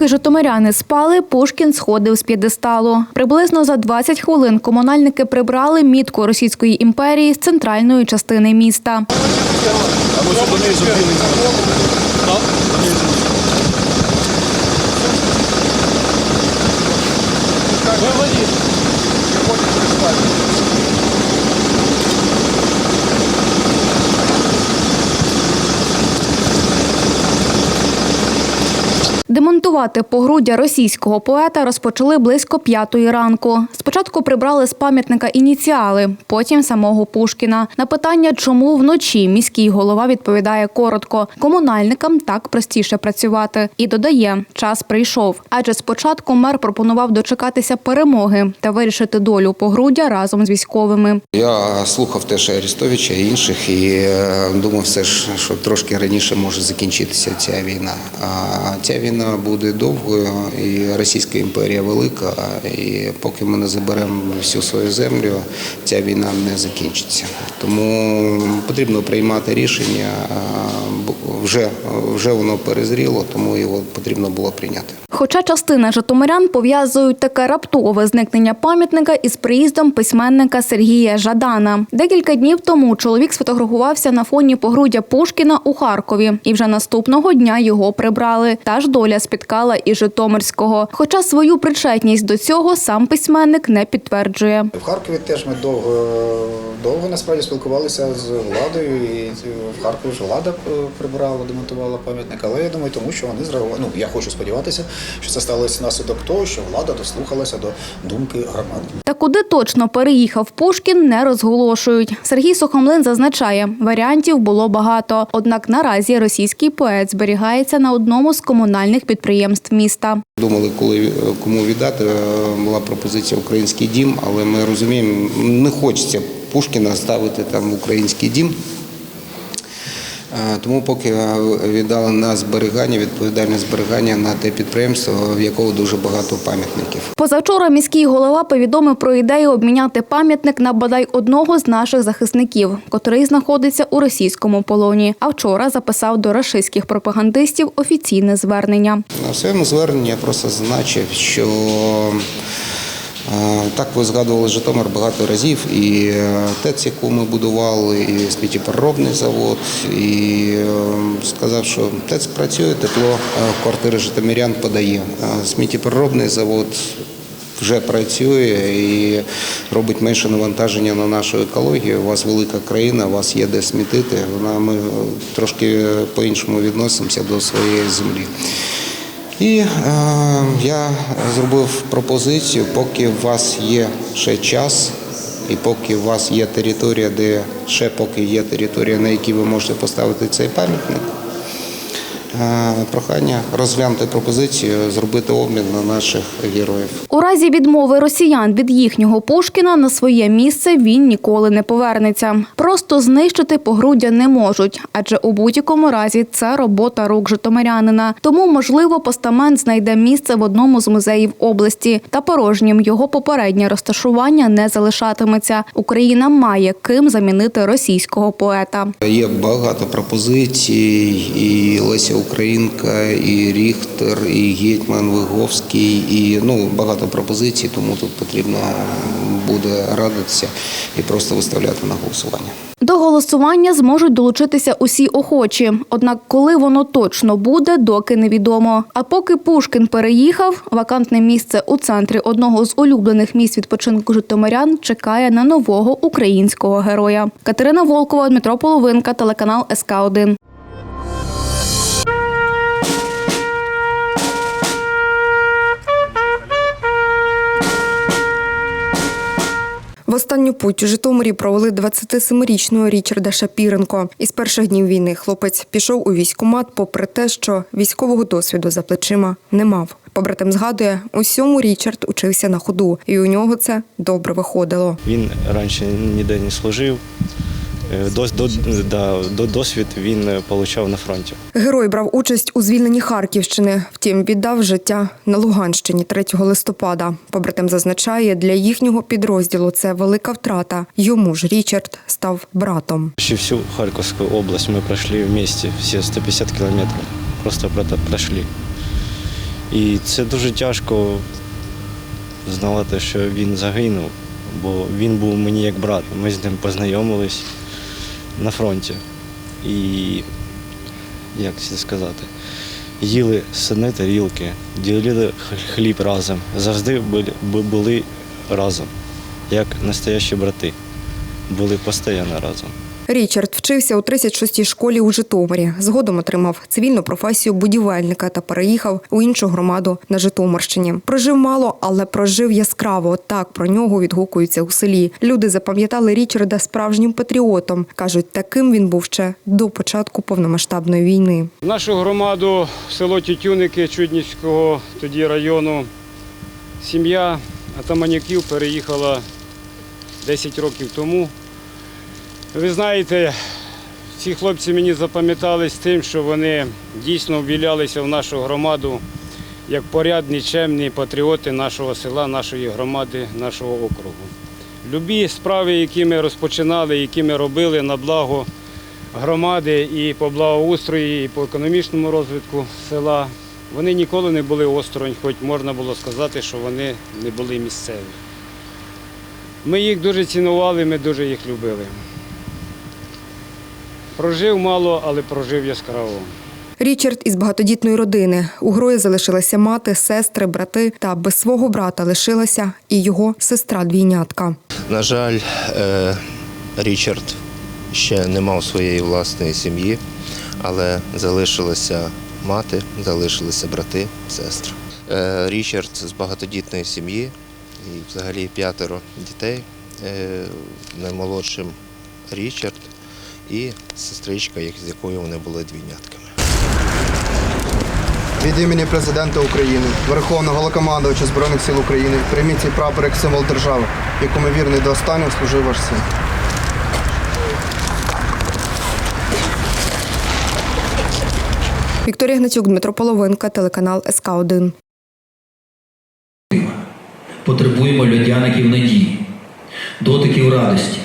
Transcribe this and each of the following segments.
Доки житомиряни спали, Пушкін сходив з п'єдесталу. Приблизно за 20 хвилин комунальники прибрали мітку Російської імперії з центральної частини міста. Демонтувати погруддя російського поета розпочали близько п'ятої ранку. Спочатку прибрали з пам'ятника ініціали, потім самого Пушкіна. На питання, чому вночі міський голова відповідає коротко: комунальникам так простіше працювати. І додає, час прийшов. Адже спочатку мер пропонував дочекатися перемоги та вирішити долю погруддя разом з військовими. Я слухав теж Арестовича і інших, і е, думав все ж, що трошки раніше може закінчитися ця війна. А ця війна буде довгою, і Російська імперія велика. І поки ми не заберемо всю свою землю, ця війна не закінчиться. Тому потрібно приймати рішення. Вже, вже воно перезріло, тому його потрібно було прийняти. Хоча частина житомирян пов'язують таке раптове зникнення пам'ятника із приїздом письменника Сергія Жадана. Декілька днів тому чоловік сфотографувався на фоні погруддя Пушкіна у Харкові, і вже наступного дня його прибрали. Та ж доля спіткала і Житомирського. Хоча свою причетність до цього сам письменник не підтверджує. В Харкові теж ми довго, довго насправді спілкувалися з владою, і в Харкові ж влада е, прибирала, демонтувала пам'ятник. Але я думаю, тому що вони зреагували. Ну я хочу сподіватися, що це сталося наслідок того, що влада дослухалася до думки громади. Та куди точно переїхав Пушкін, не розголошують. Сергій Сухомлин зазначає, варіантів було багато. Однак наразі російський поет зберігається на одному з комунальних підприємств міста. Думали, коли е, кому віддати. Е, Була пропозиція Український дім, але ми розуміємо, не хочеться Пушкіна ставити там український дім. Е, Тому поки віддали на зберігання, відповідальне зберігання на те підприємство, в якого дуже багато пам'ятників. Позавчора міський голова повідомив про ідею обміняти пам'ятник на бодай одного з наших захисників, котрий знаходиться у російському полоні. А вчора записав до рашистських пропагандистів офіційне звернення. На своєму зверненні я просто зазначив, що е, так ви згадували Житомир багато разів, і е, ТЕЦ, яку ми будували, і сміттєпереробний завод, і е, сказав, що ТЕЦ працює, тепло е, квартири житомирян подає. Е, Сміттєпереробний завод вже працює і робить менше навантаження на нашу екологію. У вас велика країна, у вас є де смітити. Вона ми е, трошки по-іншому відносимося до своєї землі. І е, я зробив пропозицію, поки у вас є ще час, і поки у вас є територія, де ще поки є територія, на якій ви можете поставити цей пам'ятник. Е, Прохання розглянути пропозицію, зробити обмін на наших героїв. У разі відмови росіян від їхнього Пушкіна на своє місце він ніколи не повернеться. Просто знищити погруддя не можуть, адже у будь-якому разі це робота рук житомирянина. Тому, можливо, постамент знайде місце в одному з музеїв області. Та порожнім його попереднє розташування не залишатиметься. Україна має ким замінити російського поета. Є багато пропозицій, і Леся Українка, і Ріхтер, і Гетьман Виговський, і ну багато пропозицій, тому тут потрібно буде радитися і просто виставляти на голосування. До голосування зможуть долучитися усі охочі. Однак, коли воно точно буде, доки невідомо. А поки Пушкін переїхав, вакантне місце у центрі одного з улюблених місць відпочинку житомирян чекає на нового українського героя. Катерина Волкова, Дмитро Половинка, телеканал СК 1 останню путь у Житомирі провели 27-річного Річарда Шапіренко. Із перших днів війни хлопець пішов у військкомат, попри те, що військового досвіду за плечима не мав. Побратим згадує, усьому Річард учився на ходу, і у нього це добре виходило. Він раніше ніде не служив. Е, досвід він е, отримав на фронті. Герой брав участь у звільненні Харківщини, втім віддав життя на Луганщині 3 листопада. Побратим зазначає, для їхнього підрозділу це велика втрата. Йому ж Річард став братом. Почти всю Харківську область ми пройшли вместе, всі 150 кілометрів. Просто про- пройшли. І це дуже тяжко знавати, що він загинув, бо він був мені як брат. Ми з ним познайомились на фронті. І як це сказати, їли сини тарілки, ділили хліб разом, завжди були, були разом, як настоящі брати. Були постійно разом. Річард вчився у 36-й школі у Житомирі. Згодом отримав цивільну професію будівельника та переїхав у іншу громаду на Житомирщині. Прожив мало, але прожив яскраво. Так про нього відгукуються у селі. Люди запам'ятали Річарда справжнім патріотом. кажуть, таким він був ще до початку повномасштабної війни. Нашу громаду село Тютюники Чуднівського тоді району сім'я Атаманюків переїхала 10 років тому. Ви знаєте, ці хлопці мені запам'ятались тим, що вони дійсно ввілялися в нашу громаду як порядні, чемні патріоти нашого села, нашої громади, нашого округу. Любі справи, які ми розпочинали, які ми робили на благо громади і по благоустрої, і по економічному розвитку села, вони ніколи не були осторонь, хоч можна було сказати, що вони не були місцеві. Ми їх дуже цінували, ми дуже їх любили. Прожив мало, але прожив яскраво. Річард із багатодітної родини. У грої залишилася мати, сестри, брати. Та без свого брата лишилася і його сестра-двійнятка. На жаль, е, Річард ще не мав своєї власної сім'ї, але залишилася мати, залишилися брати, сестри. Е, Річард з багатодітної сім'ї і взагалі п'ятеро дітей. Е, Наймолодшим Річард і сестричка, з якою вони були двійнятками. Від імені президента України, Верховного Головнокомандувача Збройних сил України, прийміть цей прапор як символ держави, якому вірний до останнього служив ваш син. Вікторія Гнатюк, Дмитро Половинка, телеканал СК 1 Потребуємо льодяників надії, дотиків радості,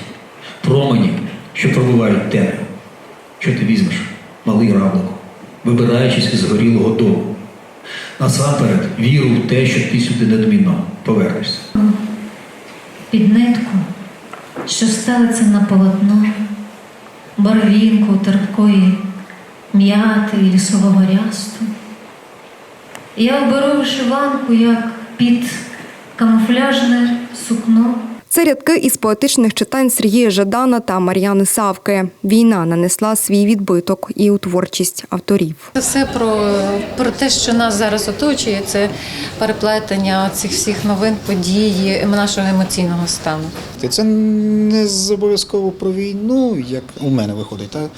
променів, що пробувають темряву. Що ти візьмеш, малий равлику, вибираючись із горілого дому. Насамперед віру в те, що ти сюди недмінно повернешся. під нитку, що стелиться на полотно, барвінку терпкої м'яти і лісового рясту. Я оберу вишиванку як під камуфляжне сукно. Це рядки із поетичних читань Сергія Жадана та Мар'яни Савки. Війна нанесла свій відбиток і у творчість авторів. Це все про, про те, що нас зараз оточує, це переплетення цих всіх новин, подій, нашого емоційного стану. Це не обов'язково про війну, як у мене виходить. Та?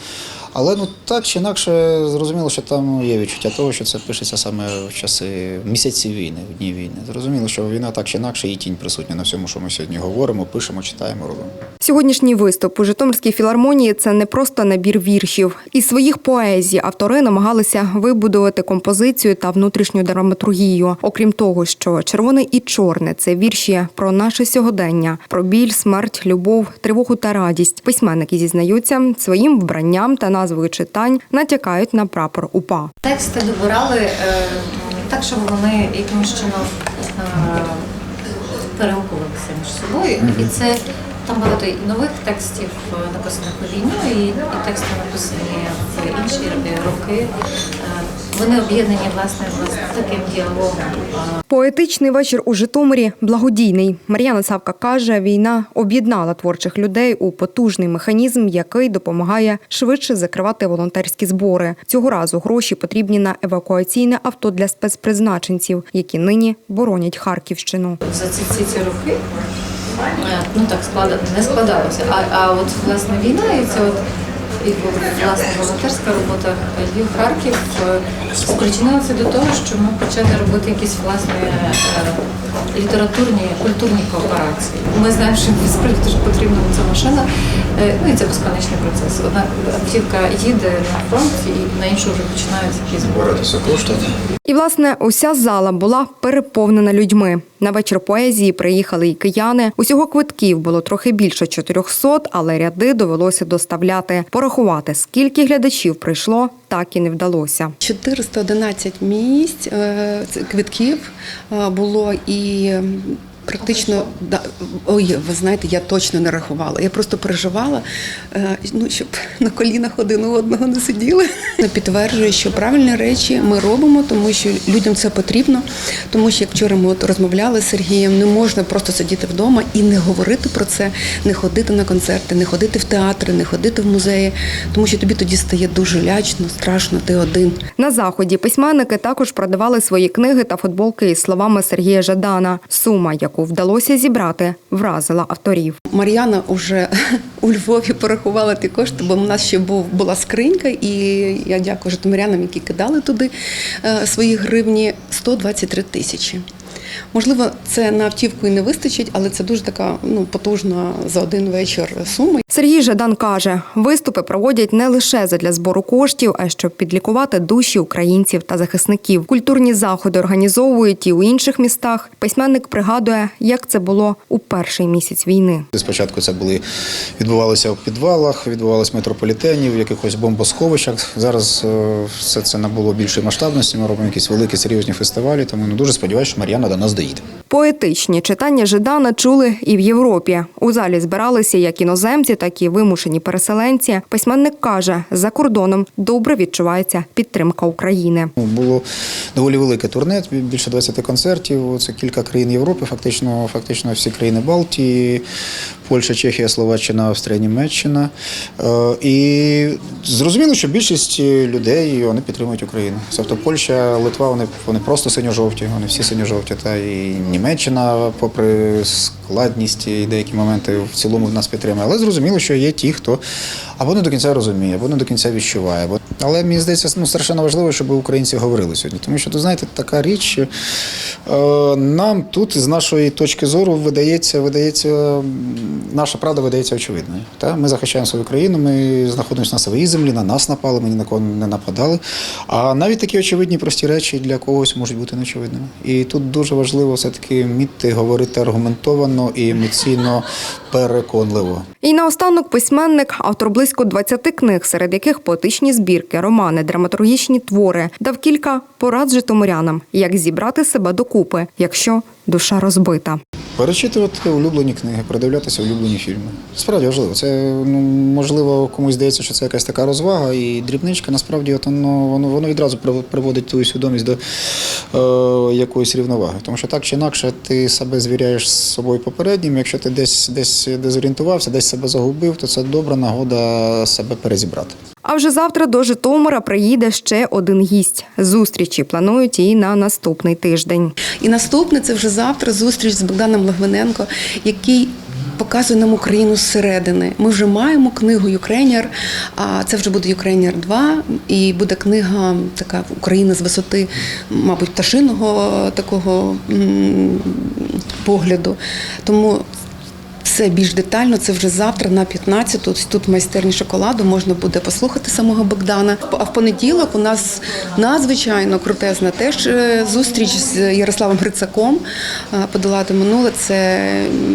Але ну так чи інакше зрозуміло, що там є відчуття того, що це пишеться саме в часи місяці війни, в дні війни. Зрозуміло, що війна так чи інакше, її тінь присутня на всьому, що ми сьогодні говоримо, пишемо, читаємо, робимо. Сьогоднішній виступ у Житомирській філармонії це не просто набір віршів. Із своїх поезій автори намагалися вибудувати композицію та внутрішню драматургію. Окрім того, що червоне і чорне це вірші про наше сьогодення, про біль, смерть, любов, тривогу та радість. Письменники зізнаються своїм вбранням та назвою читань натякають на прапор УПА. Тексти добирали е, так, щоб вони якимось чином е, перегукувалися між собою. І це там багато і нових текстів е, написаних у війну, і, і тексти написані в інші роки. Вони об'єднані власне з таким діалогом. Поетичний вечір у Житомирі благодійний. Мар'яна Савка каже, війна об'єднала творчих людей у потужний механізм, який допомагає швидше закривати волонтерські збори. Цього разу гроші потрібні на евакуаційне авто для спецпризначенців, які нині боронять Харківщину. за ці, ці, ці роки е, ну так склада, не складалося. А, а от власне війна і це от і власне волонтерська робота Львів, Харків е, спричинилася до того, що ми почали робити якісь власне е, літературні, культурні кооперації. Ми знаємо, що насправді дуже потрібна ця машина. Е, Ну і це безконечний процес. Одна автівка їде на фронт і на іншу вже починаються якісь. Боротися коштує. І, власне, уся зала була переповнена людьми. На вечір поезії приїхали й кияни. Усього квитків було трохи більше 400, але ряди довелося доставляти. Порахувати, скільки глядачів прийшло, так і не вдалося. 411 місць е, квитків е, було і. Практично да ой, ви знаєте, я точно не рахувала. Я просто переживала, е, ну щоб на колінах один у одного не сиділи. Підтверджую, що правильні речі ми робимо, тому що людям це потрібно. Тому що як вчора ми от розмовляли з Сергієм, не можна просто сидіти вдома і не говорити про це, не ходити на концерти, не ходити в театри, не ходити в музеї, тому що тобі тоді стає дуже лячно, страшно, ти один. На заході письменники також продавали свої книги та футболки із словами Сергія Жадана. Сума, яку вдалося зібрати, вразила авторів. Мар'яна вже у Львові порахувала ті кошти, бо в нас ще був була скринька, і я дякую житомирянам, які кидали туди е, свої гривні 123 тисячі. Можливо, це на автівку і не вистачить, але це дуже така ну потужна за один вечір сума. Сергій Жадан каже, виступи проводять не лише задля збору коштів, а й щоб підлікувати душі українців та захисників. Культурні заходи організовують і у інших містах. Письменник пригадує, як це було у перший місяць війни. Спочатку це були відбувалося в підвалах, відбувалося в метрополітені, в якихось бомбосховищах. Зараз е, все це набуло більшої масштабності. Ми робимо якісь великі серйозні фестивалі. Тому ну, дуже сподіваюся, що Мар'яна нас доїде. Поетичні читання Жидана чули і в Європі. У залі збиралися як іноземці, так і вимушені переселенці. Письменник каже, за кордоном добре відчувається підтримка України. Ну, Було доволі велике турне, більше 20 концертів. Це кілька країн Європи, фактично, фактично всі країни Балтії, Польща, Чехія, Словаччина, Австрія, Німеччина. Е, І зрозуміло, що більшість людей вони підтримують Україну. Тобто Польща, Литва, вони, вони просто синьо-жовті, вони всі синьо-жовті. Та і Німеччина, попри складність і деякі моменти, в цілому нас підтримує. Але зрозуміло, що є ті, хто або не до кінця розуміє, або не до кінця відчуває. Але мені здається, ну, страшенно важливо, щоб українці говорили сьогодні. Тому що, тут, знаєте, така річ, е, нам тут, з нашої точки зору, видається, видається, наша правда видається очевидною. Та? Ми захищаємо свою країну, ми знаходимося на своїй землі, на нас напали, ми ні на кого не нападали. А навіть такі очевидні прості речі для когось можуть бути неочевидними. І тут дуже важливо все-таки вміти говорити аргументовано і емоційно переконливо. І наостанок письменник, автор близько 20 книг, серед яких поетичні збірки, романи, драматургічні твори, дав кілька порад житомирянам, як зібрати себе докупи, якщо душа розбита. Перечитувати улюблені книги, передивлятися улюблені фільми. Справді важливо. Це ну можливо комусь здається, що це якась така розвага і дрібничка. Насправді, от воно воно воно відразу приводить твою свідомість до е, якоїсь рівноваги. Тому що так чи інакше ти себе звіряєш з собою попереднім. Якщо ти десь десь дезорієнтувався, десь себе загубив, то це добра нагода себе перезібрати. А вже завтра до Житомира приїде ще один гість. Зустрічі планують і на наступний тиждень. І наступне це вже завтра зустріч з Богданом Лагвиненко, який показує нам Україну зсередини. Ми вже маємо книгу Юкрейнер, а це вже буде Юкрейнер 2, і буде книга така Україна з висоти, мабуть, пташиного такого погляду. Тому все більш детально, це вже завтра на 15 Тут, майстерні шоколаду можна буде послухати самого Богдана. А в понеділок у нас надзвичайно крутезна теж е, зустріч з Ярославом Грицаком. е, Подолати минуле. Це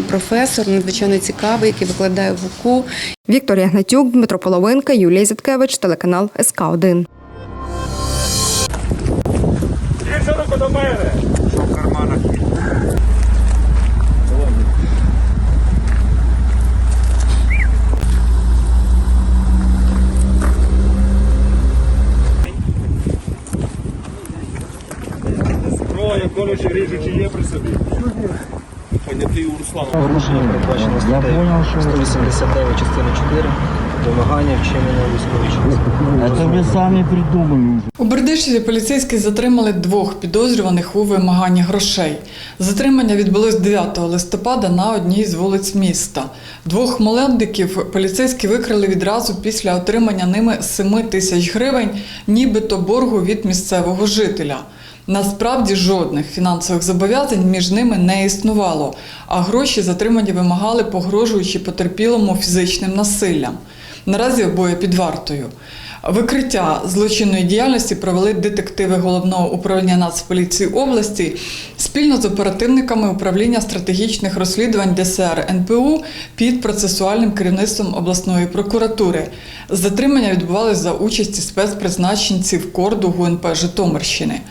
професор, надзвичайно цікавий, який викладає в УКУ. Вікторія Гнатюк, Дмитро Половинка, Юлія Зіткевич, телеканал СК 1 Зброя, колючі ріжучі є при собі. Понятий у Руслана. Порушення передбачено статтею 189 частина 4. Вимагання вчинення військової частини. У Бердичеві поліцейські затримали двох підозрюваних у вимаганні грошей. Затримання відбулось 9 листопада на одній з вулиць міста. Двох молодиків поліцейські викрили відразу після отримання ними 7 тисяч гривень, нібито боргу від місцевого жителя. Насправді жодних фінансових зобов'язань між ними не існувало, а гроші затримані вимагали, погрожуючи потерпілому фізичним насиллям. Наразі обоє під вартою. Викриття злочинної діяльності провели детективи головного управління Нацполіції області спільно з оперативниками управління стратегічних розслідувань ДСР НПУ під процесуальним керівництвом обласної прокуратури. Затримання відбувалося за участі спецпризначенців корду ГУНП Житомирщини.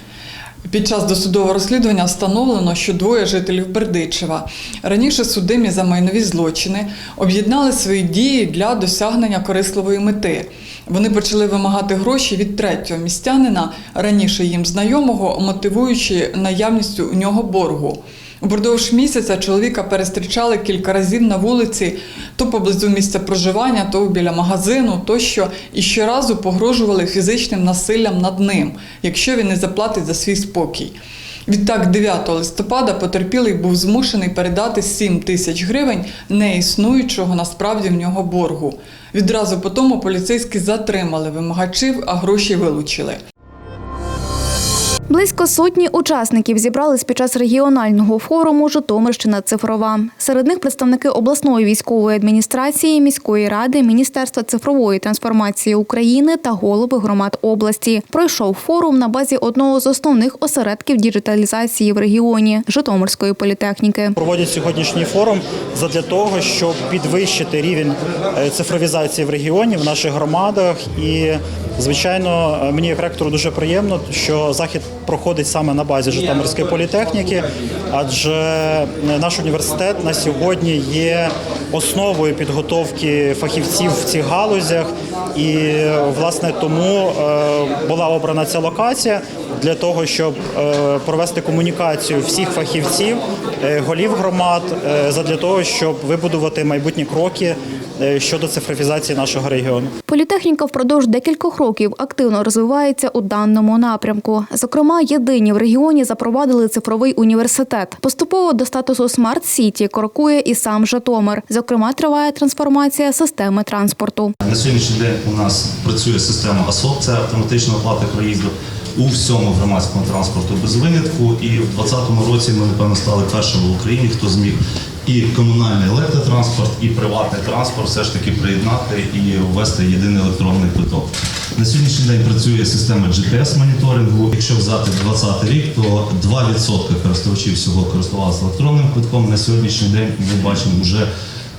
Під час досудового розслідування встановлено, що двоє жителів Бердичева, раніше судимі за майнові злочини, об'єднали свої дії для досягнення корисливої мети. Вони почали вимагати гроші від третього містянина, раніше їм знайомого, мотивуючи наявністю у нього боргу. Упродовж місяця чоловіка перестрічали кілька разів на вулиці, то поблизу місця проживання, то біля магазину, тощо, і щоразу погрожували фізичним насиллям над ним, якщо він не заплатить за свій спокій. Відтак, 9 листопада потерпілий був змушений передати 7 тисяч гривень неіснуючого насправді в нього боргу. Відразу по тому поліцейські затримали вимагачів, а гроші вилучили. Близько сотні учасників зібрались під час регіонального форуму Житомирщина цифрова. Серед них представники обласної військової адміністрації, міської ради, Міністерства цифрової трансформації України та голови громад області. Пройшов форум на базі одного з основних осередків діджиталізації в регіоні Житомирської політехніки. Проводять сьогоднішній форум задля того, щоб підвищити рівень е, цифровізації в регіоні, в наших громадах. І, звичайно, е, мені як ректору дуже приємно, що захід проходить саме на базі Житомирської політехніки, адже е, наш університет на сьогодні є основою підготовки фахівців в цих галузях. І е, власне тому е, була обрана ця локація для того, щоб е, провести комунікацію всіх фахівців, е, голів громад, е, задля того, щоб вибудувати майбутні кроки щодо цифровізації нашого регіону. Політехніка впродовж декількох років активно розвивається у даному напрямку. Зокрема, єдині в регіоні запровадили цифровий університет. Поступово до статусу Смарт Сіті крокує і сам Житомир. Зокрема, триває трансформація системи транспорту. На сьогоднішній день у нас працює система АСОП, це автоматична оплата проїзду у всьому громадському транспорту без винятку. І в 2020 році ми, напевно, стали першими в Україні, хто зміг і комунальний електротранспорт, і приватний транспорт все ж таки приєднати і ввести єдиний електронний квиток. На сьогоднішній день працює система GPS-моніторингу. Якщо взяти 2020 рік, то 2% користувачів всього користувалися електронним квитком. На сьогоднішній день ми бачимо вже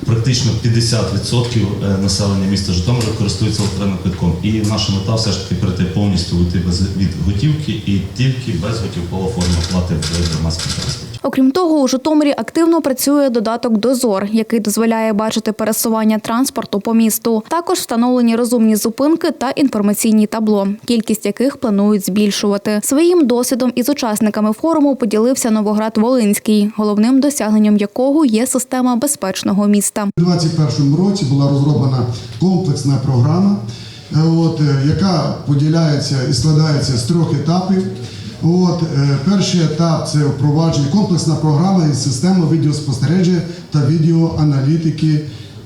практично 50% населення міста Житомира користується електронним квитком. І наша мета все ж таки перейти повністю без від готівки і тільки безготівкова форма оплати в громадському транспорті. Окрім того, у Житомирі активно працює додаток Дозор, який дозволяє бачити пересування транспорту по місту. Також встановлені розумні зупинки та інформаційні табло, кількість яких планують збільшувати. Своїм досвідом із учасниками форуму поділився Новоград Волинський, головним досягненням якого є система безпечного міста. У 2021 році була розроблена комплексна програма, е, от, е, яка поділяється і складається з трьох етапів. От, е, перший етап це впровадження комплексна програма із системи відеоспостереження та відеоаналітики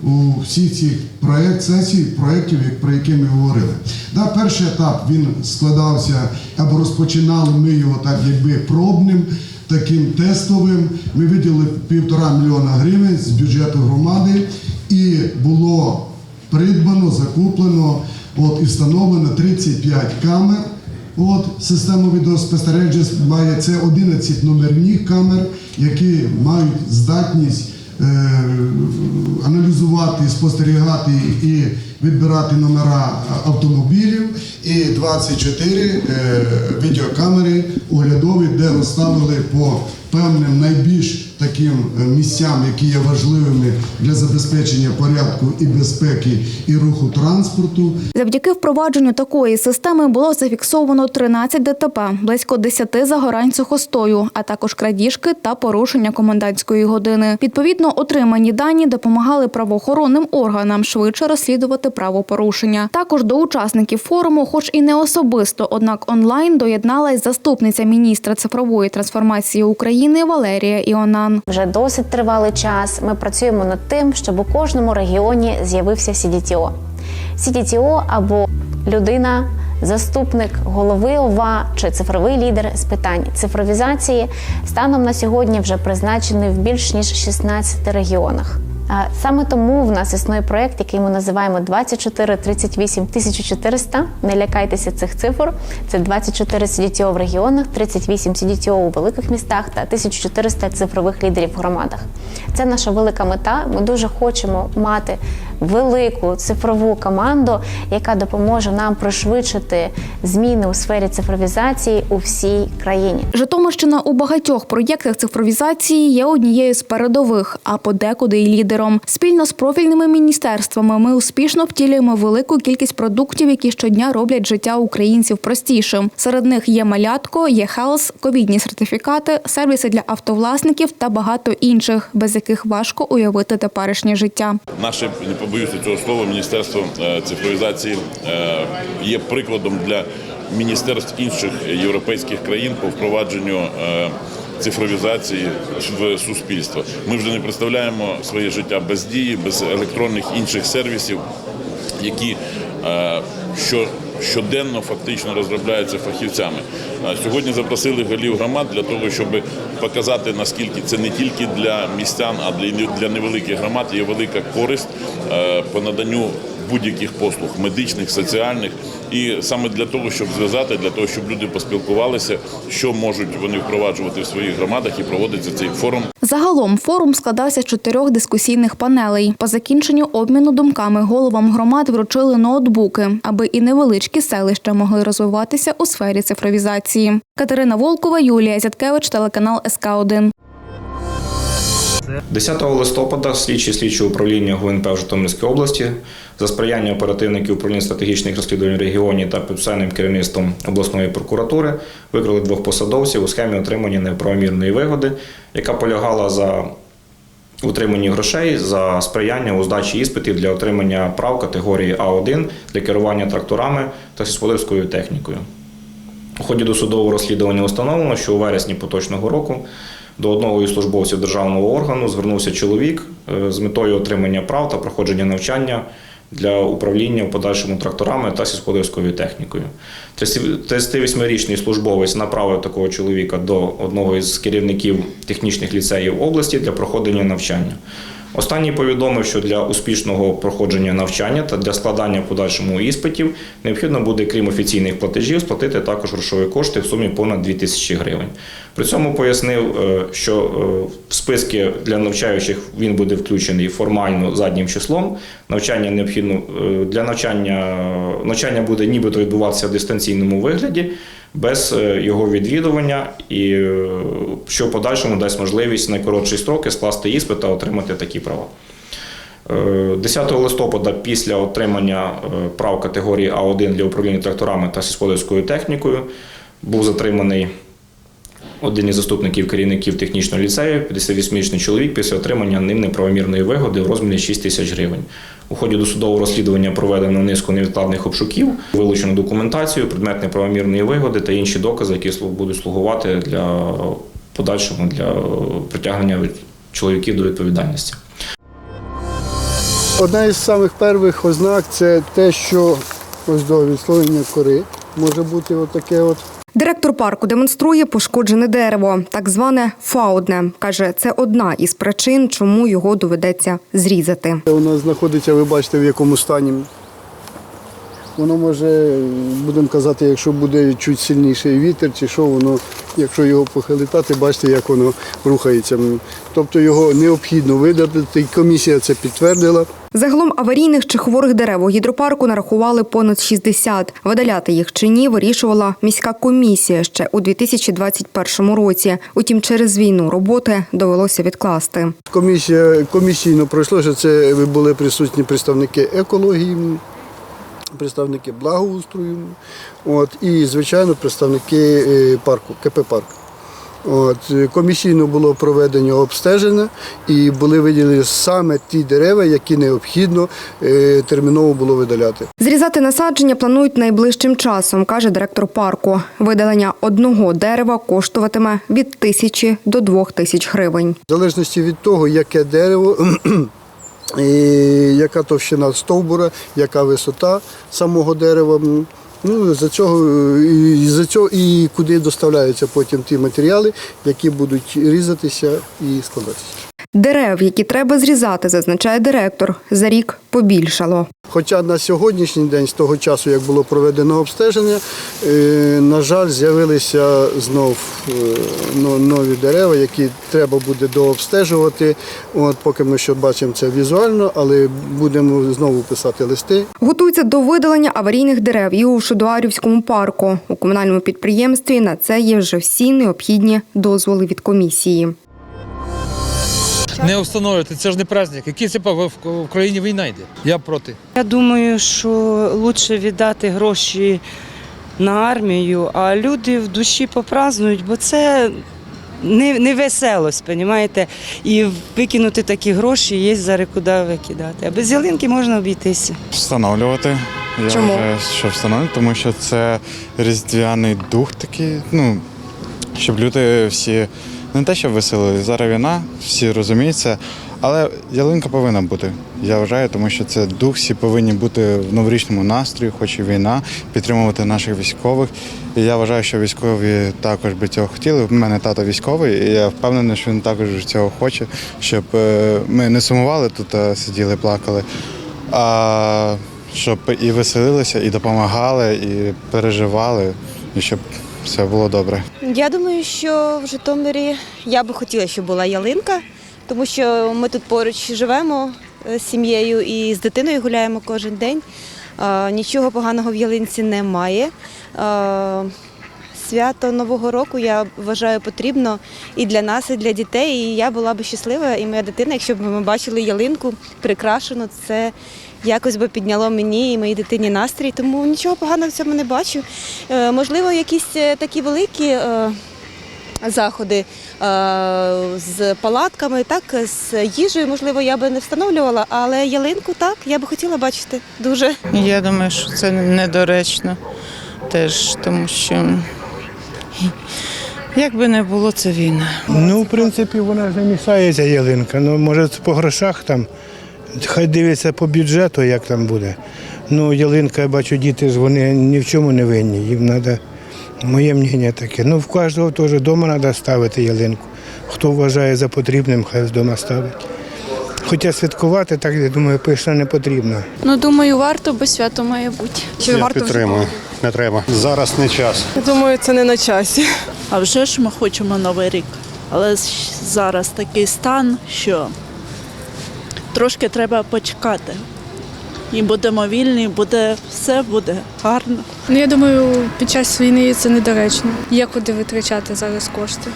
у всіх цих проєкт, сесій, проєктів, про які ми говорили. Да, перший етап він складався або розпочинали ми його так якби пробним, таким тестовим. Ми виділили півтора мільйона гривень з бюджету громади і було придбано, закуплено от, і встановлено 35 камер. От система відеоспостереження має це 11 номерних камер, які мають здатність е, аналізувати, спостерігати і відбирати номера автомобілів, і 24 е, відеокамери оглядові, де розставили по певним найбільш таким е, місцям, які є важливими для забезпечення порядку і безпеки і руху транспорту. Завдяки впровадженню такої системи було зафіксовано 13 ДТП, близько 10 загорань сухостою, а також крадіжки та порушення комендантської години. Відповідно, отримані дані допомагали правоохоронним органам швидше розслідувати правопорушення. Також до учасників форуму, хоч і не особисто, однак онлайн доєдналась заступниця міністра цифрової трансформації України Валерія Іонан. Вже досить тривалий час. Ми працюємо над тим, щоб у кожному регіоні з'явився CDTO. CDTO або людина, заступник голови ОВА чи цифровий лідер з питань цифровізації, станом на сьогодні вже призначений в більш ніж 16 регіонах. Саме тому в нас існує проект, який ми називаємо 24 38 1400. Не лякайтеся цих цифр. Це 24 CDTO в регіонах, 38 CDTO у великих містах та 1400 цифрових лідерів в громадах. Це наша велика мета. Ми дуже хочемо мати велику цифрову команду, яка допоможе нам пришвидшити зміни у сфері цифровізації у всій країні. Житомирщина у багатьох проєктах цифровізації є однією з передових, а подекуди й лідером. Спільно з профільними міністерствами ми успішно втілюємо велику кількість продуктів, які щодня роблять життя українців простішим. Серед них є малятко, є хелс, ковідні сертифікати, сервіси для автовласників та багато інших, без яких важко уявити теперішнє життя. Наше не побоюся цього слова міністерство е, цифровізації е, є прикладом для міністерств інших європейських країн по впровадженню е, цифровізації в суспільство. Ми вже не представляємо своє життя без дії, без електронних інших сервісів, які що щоденно фактично розробляються фахівцями. Сьогодні запросили голів громад для того, щоб показати наскільки це не тільки для містян, а для невеликих громад є велика користь е, по наданню будь-яких послуг медичних, соціальних, і саме для того, щоб зв'язати, для того, щоб люди поспілкувалися, що можуть вони впроваджувати в своїх громадах, і проводиться цей форум. Загалом форум складався з чотирьох дискусійних панелей. По закінченню обміну думками головам громад вручили ноутбуки, аби і невеличкі селища могли розвиватися у сфері цифровізації. Катерина Волкова, Юлія Зяткевич, телеканал СК 1 10 листопада слідчі слідчого управління ГУНП в Житомирській області за сприяння оперативників управління стратегічних розслідувань в регіоні та підписаним керівництвом обласної прокуратури викрили двох посадовців у схемі отримання неправомірної вигоди, яка полягала за утриманні грошей за сприяння у здачі іспитів для отримання прав категорії А1 для керування тракторами та сільськогосподарською технікою. У ході досудового розслідування установлено, що у вересні поточного року до одного із службовців державного органу звернувся чоловік е, з метою отримання прав та проходження навчання для управління в подальшому тракторами та сільськогосподарською технікою. 38-річний службовець направив такого чоловіка до одного із керівників технічних ліцеїв області для проходження навчання. Останній повідомив, що для успішного проходження навчання та для складання подальшому іспитів необхідно буде, крім офіційних платежів, сплатити також грошові кошти в сумі понад 2 тисячі гривень. При цьому пояснив, е, що е, в списки для навчаючих він буде включений формально заднім числом. Навчання необхідно е, для навчання навчання буде нібито відбуватися в дистанційному вигляді. Без е, його відвідування, і е, що подальшому дасть можливість найкоротші строки скласти іспит та отримати такі права. Е, 10 листопада після отримання е, прав категорії А1 для управління тракторами та сільськогосподарською технікою був затриманий один із заступників керівників технічного ліцею, 58-річний чоловік, після отримання ним неправомірної вигоди в розмірі 6 тисяч гривень. У ході досудового розслідування проведено низку невідкладних обшуків, вилучено документацію, предмет неправомірної вигоди та інші докази, які будуть слугувати для подальшого для притягнення чоловіків до відповідальності. Одна із самих перших ознак це те, що ось до відслоєння кори може бути отаке от. Директор парку демонструє пошкоджене дерево, так зване фаудне. Каже, це одна із причин, чому його доведеться зрізати. Воно знаходиться, ви бачите, в якому стані. Воно може, будемо казати, якщо буде чуть сильніший вітер, чи що воно, якщо його похилитати, бачите, як воно рухається. Тобто його необхідно видати, і комісія це підтвердила. Загалом аварійних чи хворих дерев у гідропарку нарахували понад 60. Видаляти їх чи ні вирішувала міська комісія ще у 2021 році. Утім, через війну роботи довелося відкласти. Комісія комісійно пройшло, що це були присутні представники екології, представники благоустрою, от, і, звичайно, представники е, парку, КП парк. От, е, комісійно було проведено обстеження і були виділені саме ті дерева, які необхідно е, терміново було видаляти. Зрізати насадження планують найближчим часом, каже директор парку. Видалення одного дерева коштуватиме від тисячі до двох тисяч гривень. В залежності від того, яке дерево, і яка товщина стовбура, яка висота самого дерева. Ну, за цього, е, і, за цього, і куди доставляються потім ті матеріали, які будуть різатися і складатися. Дерев, які треба зрізати, зазначає директор, за рік побільшало. Хоча на сьогоднішній день, з того часу, як було проведено обстеження, е, на жаль, з'явилися знов е, нові дерева, які треба буде дообстежувати. От поки ми ще бачимо це візуально, але будемо знову писати листи. Готуються до видалення аварійних дерев і у Шудуарівському парку. У комунальному підприємстві на це є вже всі необхідні дозволи від комісії. Не встановлювати, це ж не праздник. Який це в в країні війна йде? Я проти. Я думаю, що краще віддати гроші на армію, а люди в душі попразнують, бо це не, не веселость, розумієте? І викинути такі гроші є зараз куди викидати. А без ялинки можна обійтися. Встановлювати. Я Чому? вважаю, що встановлювати, тому що це різдвяний дух такий, ну, щоб люди всі не те, щоб веселили, зараз війна, всі розуміють це, але ялинка повинна бути. Я вважаю, тому що це дух, всі повинні бути в новорічному настрої, хоч і війна, підтримувати наших військових. І я вважаю, що військові також би цього хотіли. У мене тато військовий, і я впевнений, що він також цього хоче, щоб е, ми не сумували тут, сиділи, плакали. А щоб і веселилися, і допомагали, і переживали, і щоб все було добре. Я думаю, що в Житомирі я би хотіла, щоб була ялинка, тому що ми тут поруч живемо е, з сім'єю і з дитиною гуляємо кожен день. Нічого поганого в ялинці немає. Свято Нового року я вважаю потрібно і для нас, і для дітей. І я була б щаслива, і моя дитина, якщо б ми бачили ялинку прикрашену, це якось би підняло мені і моїй дитині настрій. Тому нічого поганого в цьому не бачу. Е, Можливо, якісь е, такі великі. е, Заходи з палатками, так з їжею, можливо, я би не встановлювала, але ялинку так я би хотіла бачити дуже. Я думаю, що це недоречно теж, тому що як би не було, це війна. Ну, в принципі, вона ж не мішається ялинка. Ну, може, це по грошах там. Хай дивиться по бюджету, як там буде. Ну, ялинка, я бачу, діти ж вони ні в чому не винні. Їм треба, моє мнення таке. Ну, в кожного теж вдома треба ставити ялинку. Хто вважає за потрібним, хай вдома ставить. Хоча святкувати, так я думаю, пишно не потрібно. Ну, думаю, варто, бо свято має бути. Я підтримую. Не треба. Зараз не час. Я думаю, це не на часі. А вже ж ми хочемо новий рік. Але зараз такий стан, що трошки треба почекати. І будемо вільні, буде все буде гарно. Ну, я думаю, під час війни це недоречно. Є куди витрачати зараз кошти.